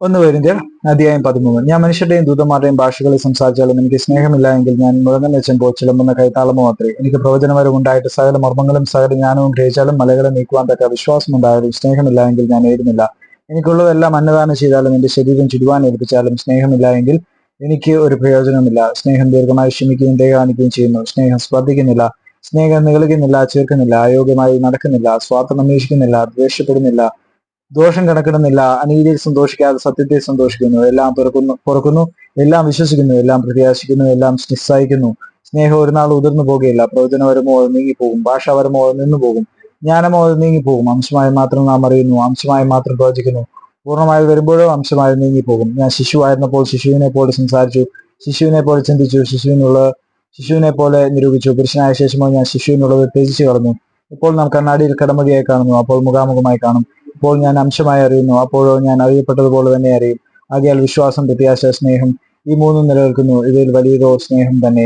ഒന്ന് പേരിന്റെ അധ്യായം പതിമൂന്ന്. ഞാൻ മനുഷ്യരുടെയും ദൂതന്മാരുടെയും ഭാഷകളിൽ സംസാരിച്ചാലും എനിക്ക് സ്നേഹമില്ല എങ്കിൽ ഞാൻ മുഴങ്ങൽ വെച്ചപ്പോൾ ചിലമ്പുന്ന കൈത്താളമോ അത്രേ. എനിക്ക് പ്രവചനവരം ഉണ്ടായിട്ട് സകല മർമ്മങ്ങളും സകല ജ്ഞാനവും ഗ്രഹിച്ചാലും മലകളെ നീക്കുവാൻ തക്ക വിശ്വാസം ഉണ്ടായാലും സ്നേഹമില്ല എങ്കിൽ ഞാൻ എഴുതുന്നില്ല. എനിക്കുള്ളതെല്ലാം അന്നദാനം ചെയ്താലും എന്റെ ശരീരം ചുരുവാൻ ഏൽപ്പിച്ചാലും സ്നേഹമില്ല എങ്കിൽ എനിക്ക് ഒരു പ്രയോജനമില്ല സ്നേഹം ദീർഘമായി ക്ഷമിക്കുകയും ദേഹാനിക്കുകയും ചെയ്യുന്നു. സ്നേഹം സ്പർദ്ധിക്കുന്നില്ല. സ്നേഹം നികളിക്കുന്നില്ല ചേർക്കുന്നില്ല. അയോഗ്യമായി നടക്കുന്നില്ല. സ്വാർത്ഥം അന്വേഷിക്കുന്നില്ല. ദ്വേഷപ്പെടുന്നില്ല ദോഷം കണക്കിടുന്നില്ല അനീതിയിൽ സന്തോഷിക്കാതെ സത്യത്തെ സന്തോഷിക്കുന്നു എല്ലാം തുറക്കുന്നു പുറക്കുന്നു എല്ലാം വിശ്വസിക്കുന്നു എല്ലാം പ്രത്യാശിക്കുന്നു എല്ലാം നിസ്സഹിക്കുന്നു സ്നേഹം ഒരു നാൾ ഉതിർന്നു പോകുകയില്ല പ്രവചനപരമോ അത് നീങ്ങിപ്പോകും ഭാഷാപരമോ അത് നിന്നു പോകും ജ്ഞാനമോ അത് നീങ്ങിപ്പോകും അംശമായി മാത്രം നാം അറിയുന്നു അംശമായി മാത്രം പ്രവചിക്കുന്നു. പൂർണമായി വരുമ്പോഴോ അംശമായി നീങ്ങിപ്പോകും. ഞാൻ ശിശുവായിരുന്നപ്പോൾ ശിശുവിനെ പോലെ സംസാരിച്ചു ശിശുവിനെ പോലെ ചിന്തിച്ചു ശിശുവിനുള്ള ശിശുവിനെ പോലെ നിരൂപിച്ചു. പുരുഷനായ ശേഷമോ ഞാൻ ശിശുവിനുള്ളത് ത്യജിച്ചു കളഞ്ഞു. ഇപ്പോൾ നാം കണ്ണാടിയിൽ കടമതിയായി കാണുന്നു അപ്പോൾ മുഖാമുഖമായി കാണും. ഇപ്പോൾ ഞാൻ അംശമായി അറിയുന്നു. അപ്പോഴോ ഞാൻ അറിയപ്പെട്ടതുപോലെ തന്നെ അറിയും. ആകയാൽ വിശ്വാസം പ്രത്യാശ സ്നേഹം ഈ മൂന്നും നിലനിൽക്കുന്നു. ഇതിൽ വലിയതോ സ്നേഹം തന്നെ.